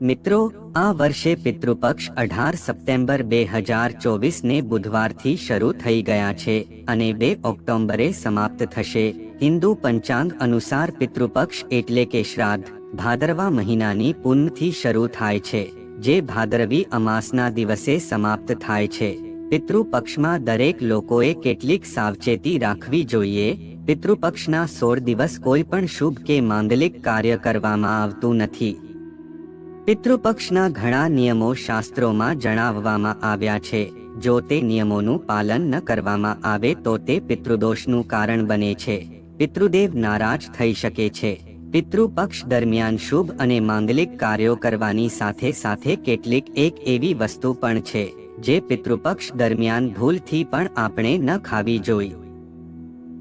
મિત્રો, આ વર્ષે પિતૃપક્ષ અઢાર સપ્ટેમ્બર બે હજાર ચોવીસને બુધવારથી શરૂ થઈ ગયા છે અને બે ઓક્ટોબરે સમાપ્ત થશે. હિન્દુ પંચાંગ અનુસાર પિતૃપક્ષ એટલે કે શ્રાદ્ધ, ભાદરવા મહિનાની પૂનમથી શરૂ થાય છે, જે ભાદરવી અમાસના દિવસે સમાપ્ત થાય છે. પિતૃપક્ષમાં દરેક લોકોએ કેટલીક સાવચેતી રાખવી જોઈએ. પિતૃપક્ષના સોળ દિવસ કોઈ પણ શુભ કે માંગલિક કાર્ય કરવામાં આવતું નથી. પિતૃપક્ષના ઘણા નિયમો શાસ્ત્રોમાં જણાવવામાં આવ્યા છે. જો તે નિયમોનું પાલન ન કરવામાં આવે તો તે પિતૃદોષનું કારણ બને છે. પિતૃદેવ નારાજ થઈ શકે છે. પિતૃપક્ષ દરમિયાન શુભ અને માંગલિક કાર્યો કરવાની સાથે સાથે કેટલીક એક એવી વસ્તુ પણ છે, જે પિતૃપક્ષ દરમિયાન ભૂલથી પણ આપણે ન ખાવી જોઈ.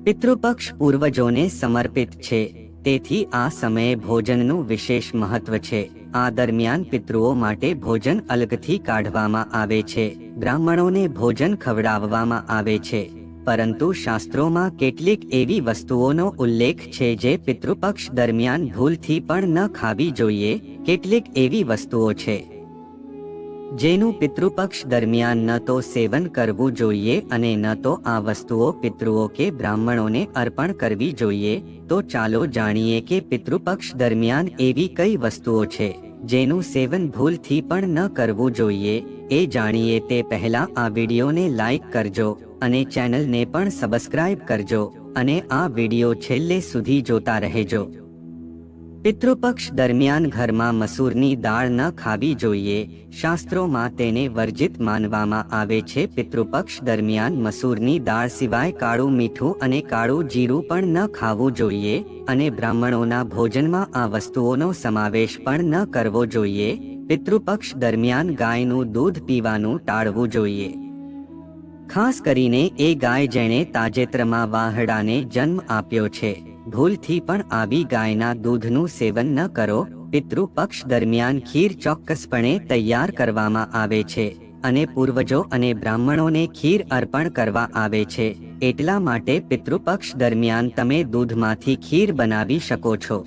પિતૃપક્ષ પૂર્વજોને સમર્પિત છે. તેથી આ સમયે ભોજનનું વિશેષ મહત્વ છે. આ દરમિયાન પિતૃઓ માટે ભોજન અલગથી કાઢવામાં આવે છે. બ્રાહ્મણોને ભોજન ખવડાવવામાં આવે છે. પરંતુ શાસ્ત્રોમાં કેટલીક એવી વસ્તુઓનો ઉલ્લેખ છે જે પિતૃપક્ષ દરમિયાન ભૂલથી પણ ન ખાવી જોઈએ. કેટલીક એવી વસ્તુઓ છે. જેનું પિતૃપક્ષ દરમિયાન ન તો સેવન કરવું જોઈએ અને ન તો આ વસ્તુઓ પિતૃઓ કે બ્રાહ્મણોને અર્પણ કરવી જોઈએ. તો ચાલો જાણીએ કે પિતૃપક્ષ દરમિયાન એવી કઈ વસ્તુઓ છે. જેનું સેવન ભૂલથી પણ ન કરવું જોઈએ. એ જાણીએ તે પહેલા આ વિડીયોને લાઈક કરજો અને ચેનલને પણ સબસ્ક્રાઇબ કરજો અને આ વીડિયો છેલ્લે સુધી જોતા રહેજો. પિતૃપક્ષ દરમિયાન ઘરમાં મસૂરની દાળ ન ખાવી જોઈએ, શાસ્ત્રોમાં તેને વર્જિત માનવામાં આવે છે. પિતૃપક્ષ દરમિયાન મસૂરની દાળ સિવાય કાળું મીઠું અને કાળું જીરું પણ ન ખાવું જોઈએ અને બ્રાહ્મણોના ભોજનમાં આ વસ્તુઓનો સમાવેશ પણ ન કરવો જોઈએ. પિતૃપક્ષ દરમિયાન ગાયનું દૂધ પીવાનું ટાળવું જોઈએ. ખાસ કરીને એ ગાય જેણે તાજેતરમાં વાહડાને જન્મ આપ્યો છે. ભૂલથી પણ આવી ગાયના દૂધનું સેવન ન કરો. પિતૃ પક્ષ દરમિયાન ખીર ચોક્કસપણે તૈયાર કરવામાં આવે છે અને પૂર્વજો અને બ્રાહ્મણોને ખીર અર્પણ કરવા આવે છે. એટલા માટે પિતૃપક્ષ દરમિયાન તમે દૂધમાંથી ખીર બનાવી શકો છો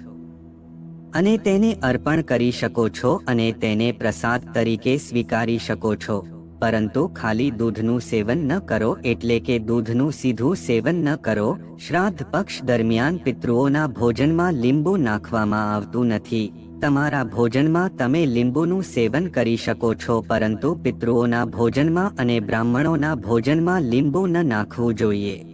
અને તેને અર્પણ કરી શકો છો અને તેને પ્રસાદ તરીકે સ્વીકારી શકો છો. પરંતુ ખાલી દૂધનું સેવન ન કરો એટલે કે દૂધનું સીધું સેવન ન કરો. શ્રાદ્ધ પક્ષ દરમિયાન પિતૃઓના ભોજનમાં લીંબુ નાખવામાં આવતું નથી. તમારા ભોજનમાં તમે લીંબુનું સેવન કરી શકો છો, પરંતુ પિતૃઓના ભોજનમાં અને બ્રાહ્મણોના ભોજનમાં લીંબુ ન નાખવું જોઈએ.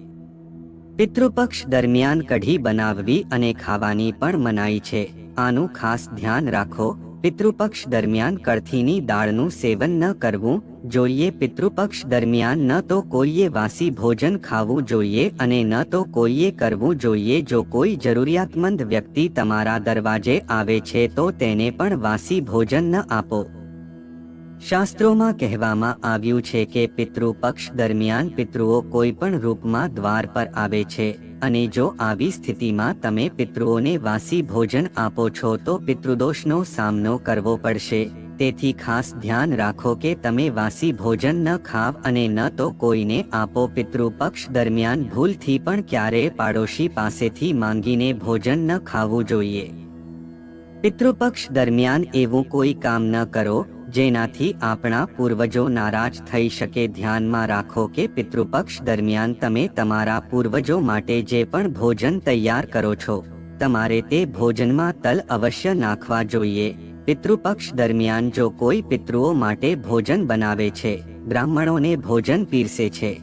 પિતૃપક્ષ દરમિયાન કઢી બનાવવી અને ખાવાની પણ મનાઈ છે. આનું ખાસ ધ્યાન રાખો. પિતૃપક્ષ દરમિયાન કળથીની દાળનું સેવન ન કરવું જોઈએ પિતૃપક્ષ દરમિયાન ન તો કોઈએ વાસી ભોજન ખાવું જોઈએ અને ન તો કોઈએ કરવું જોઈએ. જો કોઈ જરૂરિયાતમંદ વ્યક્તિ તમારા દરવાજે આવે છે તો તેને પણ વાસી ભોજન ન આપો. શાસ્ત્રોમાં કહેવામાં આવ્યું છે કે પિતૃપક્ષ દરમિયાન પિતૃઓ કોઈ પણ રૂપમાં દ્વાર પર આવે છે અને જો આવી સ્થિતિમાં તમે પિતૃઓને વાસી ભોજન આપો છો તો પિતૃદોષનો સામનો કરવો પડશે. તેથી ખાસ ધ્યાન રાખો કે તમે વાસી ભોજન ન ખાવ અને ન તો કોઈને આપો પિતૃપક્ષ દરમિયાન ભૂલથી પણ ક્યારેય પાડોશી પાસેથી માંગીને ભોજન ન ખાવું જોઈએ. પિતૃપક્ષ દરમિયાન એવું કોઈ કામ ન કરો, જેનાથી આપણા પૂર્વજો નારાજ થઈ શકે. ધ્યાનમાં રાખો કે પિતૃપક્ષ દરમિયાન તમે તમારા પૂર્વજો માટે જે પણ ભોજન તૈયાર કરો છો, તમારે તે ભોજનમાં તલ અવશ્ય નાખવા જોઈએ. પિતૃપક્ષ દરમિયાન જો કોઈ પિતૃઓ માટે ભોજન બનાવે છે, બ્રાહ્મણોને ભોજન પીરસે છે.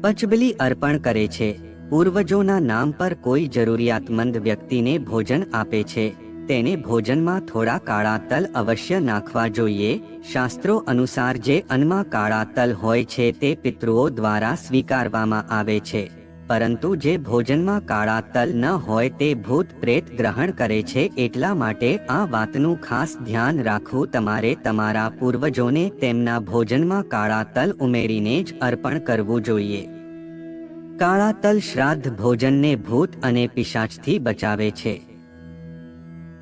પચબલી અર્પણ કરે છે. પૂર્વજોના નામ પર કોઈ જરૂરિયાતમંદ વ્યક્તિને ભોજન આપે છે, તેને ભોજનમાં થોડા કાળા તલ અવશ્ય નાખવા જોઈએ. શાસ્ત્રો અનુસાર જે અન્નમાં કાળા તલ હોય છે, તે પિતૃઓ દ્વારા સ્વીકારવામાં આવે છે. પરંતુ જે ભોજનમાં કાળા તલ ન હોય તે ભૂત પ્રેત ગ્રહણ કરે છે એટલા માટે આ વાતનું ખાસ ધ્યાન રાખવું તમારે તમારા પૂર્વજોને તેમના ભોજનમાં કાળા તલ ઉમેરીને જ અર્પણ કરવું જોઈએ. કાળા તલ શ્રાદ્ધ ભોજનને ભૂત અને પિશાચથી બચાવે છે.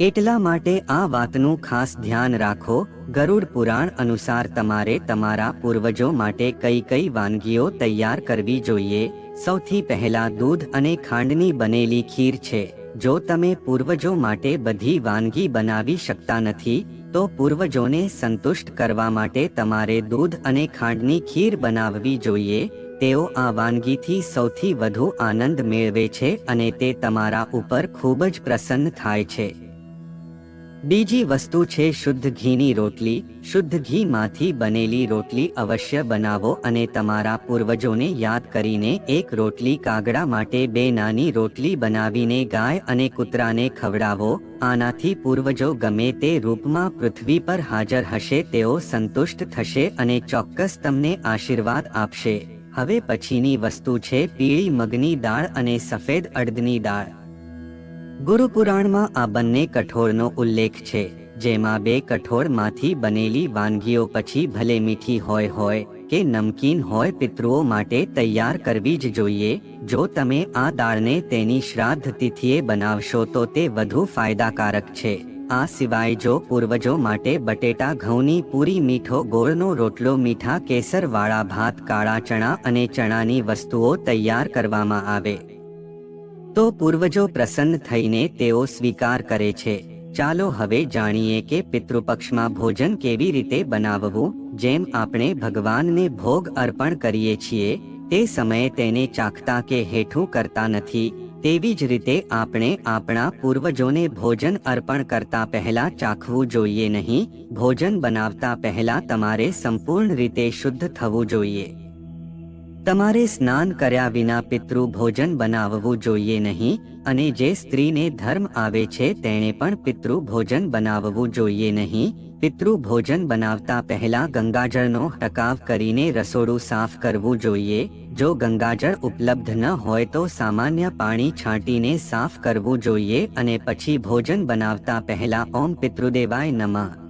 એટલા માટે આ વાતનું ખાસ ધ્યાન રાખો. ગરુડ પુરાણ અનુસાર તમારે તમારા પૂર્વજો માટે કઈ કઈ વાનગીઓ તૈયાર કરવી જોઈએ. સૌથી પહેલા દૂધ અને ખાંડની બનેલી ખીર છે. જો તમે પૂર્વજો માટે બધી વાનગી બનાવી શકતા નથી, તો પૂર્વજોને સંતુષ્ટ કરવા માટે તમારે દૂધ અને ખાંડની ખીર બનાવવી જોઈએ. તેઓ આ વાનગીથી સૌથી વધુ આનંદ મેળવે છે અને તે તમારા ઉપર ખૂબ જ પ્રસન્ન થાય છે. બીજી વસ્તુ છે શુદ્ધ ઘીની રોટલી. શુદ્ધ ઘીમાંથી બનેલી રોટલી અવશ્ય બનાવો અને તમારા પૂર્વજોને યાદ કરીને એક રોટલી કાગડા માટે બે નાની રોટલી બનાવીને ગાય અને કૂતરાને ખવડાવો. આનાથી પૂર્વજો ગમે તે રૂપમાં પૃથ્વી પર હાજર હશે તેઓ સંતુષ્ટ થશે અને ચોક્કસ તમને આશીર્વાદ આપશે. હવે પછીની વસ્તુ છે પીળી મગની દાળ અને સફેદ અડદની દાળ. ગુરુપુરાણમાં આ બંને કઠોળનો ઉલ્લેખ છે, જેમાં બે કઠોળમાંથી બનેલી વાનગીઓ પછી ભલે મીઠી હોય હોય કે નમકીન હોય પિતૃઓ માટે તૈયાર કરવી જ જોઈએ, જો તમે આ દાળને તેની શ્રાદ્ધ તિથિએ બનાવશો તો તે વધુ ફાયદાકારક છે. આ સિવાય જો પૂર્વજો માટે બટેટા, ઘઉંની પૂરી મીઠો, ગોળનો રોટલો, મીઠા કેસરવાળા ભાત, કાળા ચણા અને ચણાની વસ્તુઓ તૈયાર કરવામાં આવે. તો પૂર્વજો પ્રસન્ન થઈને તેઓ સ્વીકાર કરે છે. ચાલો હવે જાણીએ કે પિતૃપક્ષમાં ભોજન કેવી રીતે બનાવવું, જેમ આપણે ભગવાનને ભોગ અર્પણ કરીએ છીએ, તે સમયે તેને ચાખતા કે હેઠું કરતા નથી, તેવી જ રીતે આપણે આપણા પૂર્વજોને ભોજન અર્પણ કરતા પહેલા ચાખવું જોઈએ નહીં, ભોજન બનાવતા પહેલા તમારે સંપૂર્ણ રીતે શુદ્ધ થવું જોઈએ. તમારે સ્નાન કર્યા વિના પિતૃ ભોજન બનાવવું જોઈએ નહીં, અને જે સ્ત્રીને ધર્મ આવે છે તેણે પણ પિતૃ ભોજન બનાવવું જોઈએ નહીં. પિતૃ ભોજન બનાવતા પહેલા ગંગાજળનો ટકાવ કરીને રસોડું સાફ કરવું જોઈએ. જો ગંગાજળ ઉપલબ્ધ ન હોય તો સામાન્ય પાણી છાંટીને સાફ કરવું જોઈએ અને પછી ભોજન બનાવતા પહેલા ઓમ પિતૃદેવાય નમઃ.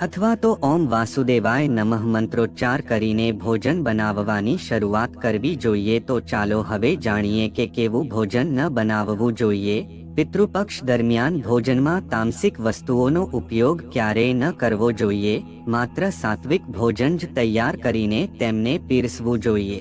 અથવા તો ઓમ વાસુદેવાય નમઃ મંત્રોચ્ચાર કરીને ભોજન બનાવવાની શરૂઆત કરવી જોઈએ તો ચાલો હવે જાણીએ કે કેવું ભોજન ન બનાવવું જોઈએ. પિતૃપક્ષ દરમિયાન ભોજનમાં તામસિક વસ્તુઓનો ઉપયોગ ક્યારેય ન કરવો જોઈએ. માત્ર સાત્વિક ભોજન જ તૈયાર કરીને તેમને પીરસવું જોઈએ.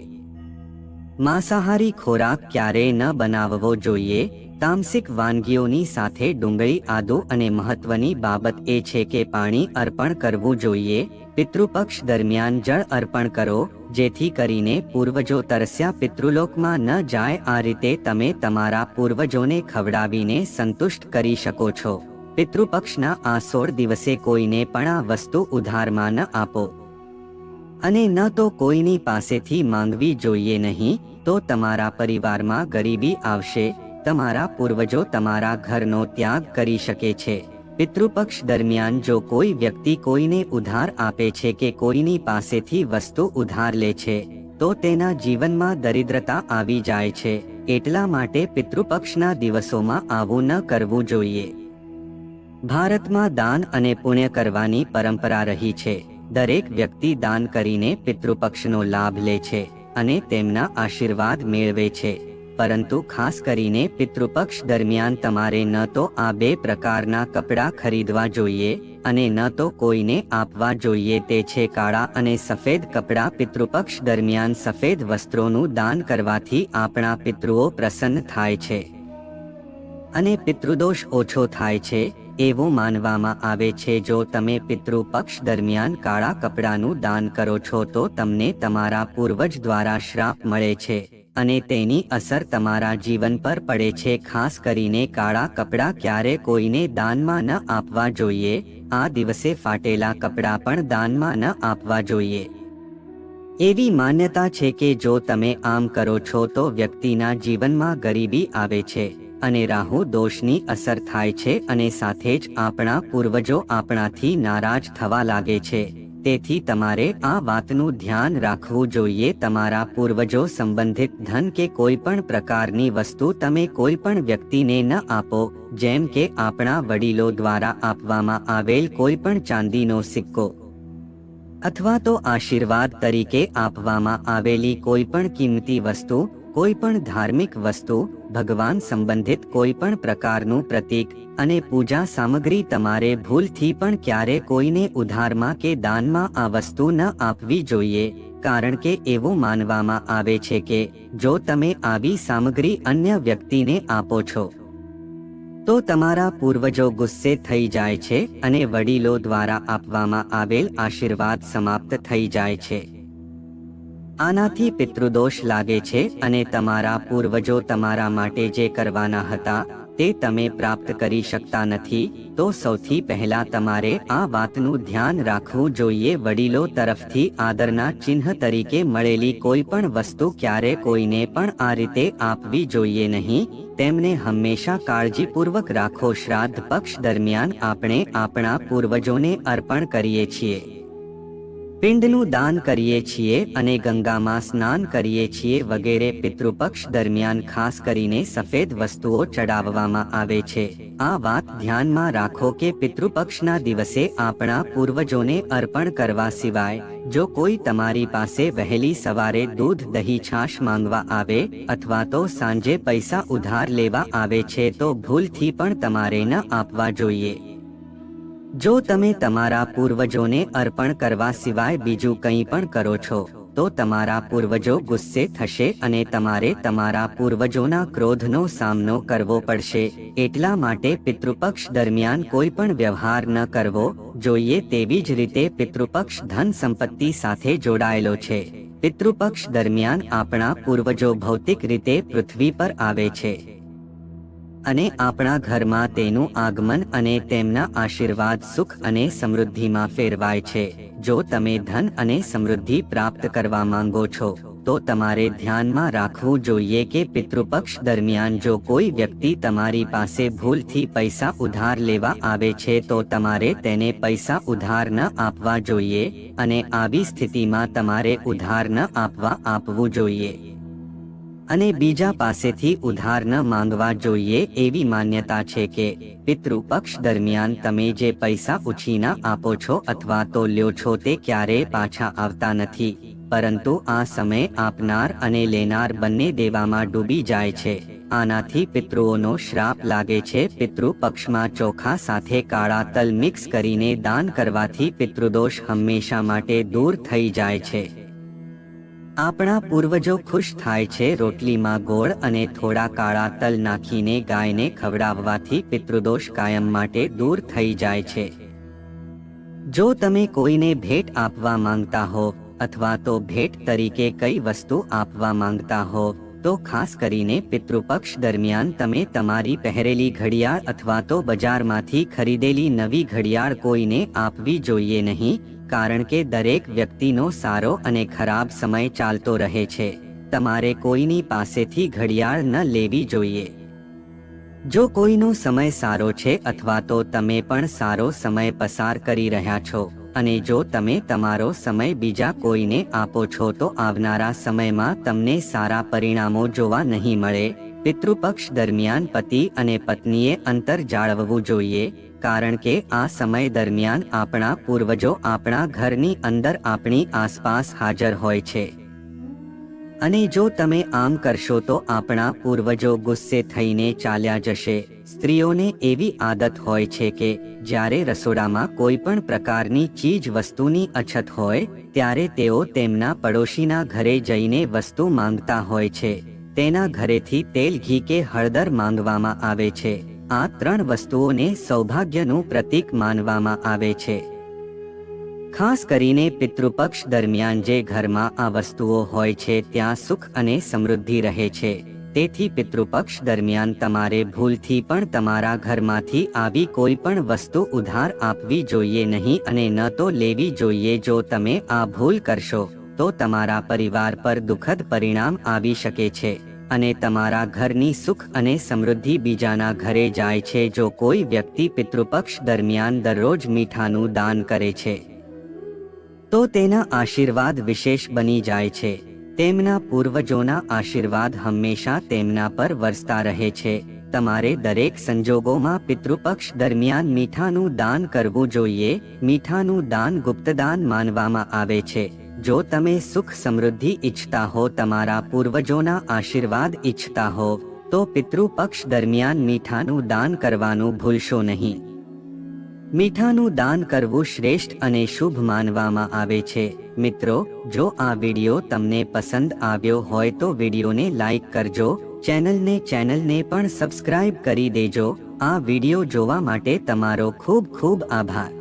માંસાહારી ખોરાક ક્યારેય ન બનાવવો જોઈએ? તામસિક વાનગીઓની સાથે ડુંગળી, આદુ અને મહત્વની બાબત એ છે કે પાણી અર્પણ કરવું જોઈએ. પિતૃપક્ષ દરમિયાન જળ અર્પણ કરો, જેથી કરીને પૂર્વજો તરસ્યા પિતૃલોકમાં ન જાય. આ રીતે તમે તમારા પૂર્વજોને ખવડાવીને સંતુષ્ટ કરી શકો છો. પિતૃપક્ષના આ સોળ દિવસે કોઈને પણ આ વસ્તુ ઉધારમાં ન આપો. અને ન તો કોઈની પાસેથી માંગવી જોઈએ નહીં, તો તમારા પરિવારમાં ગરીબી આવશે. તમારા પૂર્વજો તમારા ઘરનો ત્યાગ કરી શકે છે. પિતૃપક્ષ દરમિયાન જો કોઈ વ્યક્તિ કોઈને ઉધાર આપે છે કે કોઈની પાસેથી વસ્તુ ઉધાર લે છે, તો તેના જીવનમાં દરિદ્રતા આવી જાય છે. એટલા માટે પિતૃપક્ષના દિવસોમાં આવું ન કરવું જોઈએ. ભારતમાં દાન અને પુણ્ય કરવાની પરંપરા રહી છે. દરેક વ્યક્તિ દાન કરીને પિતૃપક્ષનો લાભ લે છે અને તેમના આશીર્વાદ મેળવે છે. પરંતુ ખાસ કરીને પિતૃપક્ષ દરમિયાન તમારે ન તો આ બે પ્રકારના કપડાં ખરીદવા જોઈએ અને ન તો કોઈને આપવા જોઈએ. તે છે કાળા અને સફેદ કપડાં. પિતૃપક્ષ દરમિયાન સફેદ વસ્ત્રોનું દાન કરવાથી આપણા પિતૃઓ પ્રસન્ન થાય છે અને પિતૃદોષ ઓછો થાય છે એવું માનવામાં આવે છે. જો તમે પિતૃપક્ષ દરમિયાન કાળા કપડાનું દાન કરો છો તો તમને તમારા પૂર્વજ દ્વારા શ્રાપ મળે છે. અને તેની અસર તમારા જીવન પર પડે છે. ખાસ કરીને કાળા કપડાં ક્યારે કોઈને દાનમાં ન આપવા જોઈએ. આ દિવસે ફાટેલા કપડાં પણ દાનમાં ન આપવા જોઈએ. એવી માન્યતા છે કે જો તમે આમ કરો છો તો વ્યક્તિના જીવનમાં ગરીબી આવે છે અને રાહુ દોષની અસર થાય છે અને સાથે જ આપણા પૂર્વજો આપણાથી નારાજ થવા લાગે છે. તેથી તમારે આ વાતનું ધ્યાન રાખવું જોઈએ. તમારા પૂર્વજો સંબંધિત ધન કે કોઈ પણ પ્રકારની વસ્તુ તમે કોઈ પણ વ્યક્તિને ન આપો, જેમ કે આપણા વડીલો દ્વારા આપવામાં આવેલ કોઈ પણ ચાંદીનો સિક્કો અથવા તો આશીર્વાદ તરીકે આપવામાં આવેલી કોઈ પણ કિંમતી વસ્તુ કોઈ પણ ધાર્મિક વસ્તુ, ભગવાન સંબંધિત કોઈ પણ પ્રકારનું પ્રતીક અને પૂજા સામગ્રી તમારે ભૂલથી પણ ક્યારે કોઈને ઉધારમાં કે દાનમાં આ વસ્તુ ન આપવી જોઈએ. કારણ કે એવું માનવામાં આવે છે કે, જો તમે આવી સામગ્રી અન્ય વ્યક્તિને આપો છો, તો તમારા પૂર્વજો ગુસ્સે થઈ જાય છે અને વડીલો દ્વારા આપવામાં આવેલ આશીર્વાદ સમાપ્ત થઈ જાય છે. આનાથી પિતૃદોષ લાગે છે અને તમારા પૂર્વજો તમારા માટે જે કરવાના હતા, તે તમે પ્રાપ્ત કરી શકતા નથી, તો સૌથી પહેલા તમારે આ વાતનું ધ્યાન રાખવું જોઈએ. વડીલો તરફથી આદરના ચિહ્ન તરીકે મળેલી કોઈ પણ વસ્તુ ક્યારે કોઈને પણ આ રીતે આપવી જોઈએ નહીં. તેમને હંમેશા કાળજીપૂર્વક રાખો. શ્રાદ્ધ પક્ષ દરમિયાન આપણે આપણા પૂર્વજોને અર્પણ કરીએ છીએ. પિંડનું દાન કરીએ છીએ અને ગંગામાં સ્નાન કરીએ છીએ વગેરે પિતૃપક્ષ દરમિયાન ખાસ કરીને સફેદ વસ્તુઓ ચડાવવામાં આવે છે. આ વાત ધ્યાનમાં રાખો કે પિતૃપક્ષના દિવસે આપણા પૂર્વજોને અર્પણ કરવા સિવાય, જો કોઈ તમારી પાસે વહેલી સવારે દૂધ દહીં છાશ માંગવા આવે અથવા તો સાંજે પૈસા ઉધાર લેવા આવે છે તો ભૂલથી પણ તમારે ન આપવા જોઈએ. જો તમે તમારા પૂર્વજોને અર્પણ કરવા સિવાય બીજું કંઈ પણ કરો છો, તો તમારા પૂર્વજો ગુસ્સે થશે અને તમારે તમારા પૂર્વજોના ક્રોધનો સામનો કરવો પડશે. એટલા માટે પિતૃપક્ષ દરમિયાન કોઈ પણ વ્યવહાર ન કરવો, જોઈએ તેવી જ રીતે પિતૃપક્ષ ધન સંપત્તિ સાથે જોડાયેલો છે. પિતૃપક્ષ દરમિયાન આપણા પૂર્વજો ભૌતિક રીતે પૃથ્વી પર આવે છે. અને આપણા ઘરમાં તેનું આગમન અને તેમના આશીર્વાદ સુખ અને સમૃદ્ધિમાં ફેરવાય છે. જો તમે ધન અને સમૃદ્ધિ પ્રાપ્ત કરવા માંગો છો, તો તમારે ધ્યાનમાં રાખવું જોઈએ કે પિતૃપક્ષ દરમિયાન જો કોઈ વ્યક્તિ તમારી પાસે ભૂલથી પૈસા ઉધાર લેવા આવે છે, તો તમારે તેને પૈસા ઉધાર ન આપવા જોઈએ અને આવી સ્થિતિમાં તમારે ઉધાર ન આપવા આપવું જોઈએ. અને બીજા પાસેથી ઉધાર ન માંગવા જોઈએ એવી માન્યતા છે કે પિતૃપક્ષ દરમિયાન તમે જે પૈસા ઉછીના આપો છો અથવા તો લ્યો છો તે ક્યારેય પાછા આવતા નથી, પરંતુ આ સમય આપનાર અને લેનાર બંને દેવામાં ડૂબી જાય છે. આનાથી પિતૃઓનો શ્રાપ લાગે છે. પિતૃ પક્ષમાં ચોખા સાથે કાળા તલ મિક્સ કરીને દાન કરવાથી પિતૃદોષ હંમેશા માટે દૂર થઈ જાય છે. આપણા પૂર્વજો ખુશ થાય છે રોટલીમાં ગોળ અને થોડા કાળા તલ નાખીને ગાયને ખવડાવવાથી પિતૃદોષ કાયમ માટે દૂર થઈ જાય છે. જો તમે કોઈને ભેટ આપવા માંગતા હો અથવા તો ભેટ તરીકે કઈ વસ્તુ આપવા માંગતા હો તો ખાસ કરીને પિતૃપક્ષ દરમિયાન તમે તમારી પહેરેલી ઘડિયાળ અથવા તો બજારમાંથી ખરીદેલી નવી ઘડિયાળ કોઈને આપવી જોઈએ નહીં, કારણ કે દરેક વ્યક્તિનો સારો અને ખરાબ સમય ચાલતો રહે છે. તમારે કોઈની પાસેથી ઘડિયાળ ન લેવી જોઈએ. જો કોઈનો સમય સારો છે અથવા તો તમે પણ સારો સમય પસાર કરી રહ્યા છો અને જો તમે તમારો સમય બીજા કોઈને આપો છો તો આવનારા સમયમાં તમને સારા પરિણામો જોવા નહીં મળે. પિતૃપક્ષ દરમિયાન પતિ અને પત્નીએ અંતર જાળવવું જોઈએ, કારણ કે આ સમય દરમિયાન આપણા પૂર્વજો આપણા ઘરની અંદર આપણી આસપાસ હાજર હોય છે. અને જો તમે આમ કરશો તો આપણા પૂર્વજો ગુસ્સે થઈને ચાલ્યા જશે. સ્ત્રીઓને એવી આદત હોય છે કે જ્યારે રસોડામાં કોઈ પણ પ્રકારની ચીજ વસ્તુની અછત હોય, ત્યારે તેઓ તેમના પડોશીના ઘરે જઈને વસ્તુ માંગતા હોય છે. તેના ઘરેથી તેલ ઘી કે હળદર માંગવામાં આવે છે. આ ત્રણ વસ્તુઓને સૌભાગ્યનું પ્રતીક માનવામાં આવે છે. ખાસ કરીને પિતૃપક્ષ દરમિયાન જે ઘરમાં આ વસ્તુઓ હોય છે, ત્યાં સુખ અને સમૃદ્ધિ રહે છે. તેથી પિતૃપક્ષ દરમિયાન તમારે ભૂલથી પણ તમારા ઘરમાંથી આવી કોઈ પણ વસ્તુ ઉધાર આપવી જોઈએ નહીં અને ન તો લેવી જોઈએ. જો તમે આ ભૂલ કરશો, તો તમારા પરિવાર પર દુઃખદ પરિણામ આવી શકે છે અને તમારા ઘરની સુખ અને સમૃદ્ધિ બીજાના ઘરે જાય છે. જો કોઈ વ્યક્તિ પિતૃપક્ષ દરમિયાન દરરોજ મીઠાનું દાન કરે છે, તો તેના આશીર્વાદ વિશેષ બની જાય છે. તેમના પૂર્વજોના આશીર્વાદ હંમેશા તેમના પર વરસતા રહે છે. તમારે દરેક સંજોગોમાં પિતૃપક્ષ દરમિયાન મીઠાનું દાન કરવું જોઈએ. મીઠાનું દાન ગુપ્તદાન માનવામાં આવે છે. જો તમે સુખ સમૃદ્ધિ ઈચ્છતા હો, તમારા પૂર્વજોના આશીર્વાદ ઈચ્છતા હો, તો પિતૃપક્ષ દરમિયાન મીઠાનું દાન કરવાનું ભૂલશો નહીં. મીઠાનું દાન કરવું શ્રેષ્ઠ અને શુભ માનવામાં આવે છે. મિત્રો, જો આ વિડિયો તમને પસંદ આવ્યો હોય તો વિડીયોને લાઈક કરજો, ચેનલને ચેનલને પણ સબસ્ક્રાઇબ કરી દેજો. આ વિડિયો જોવા માટે તમારો ખૂબ ખૂબ આભાર.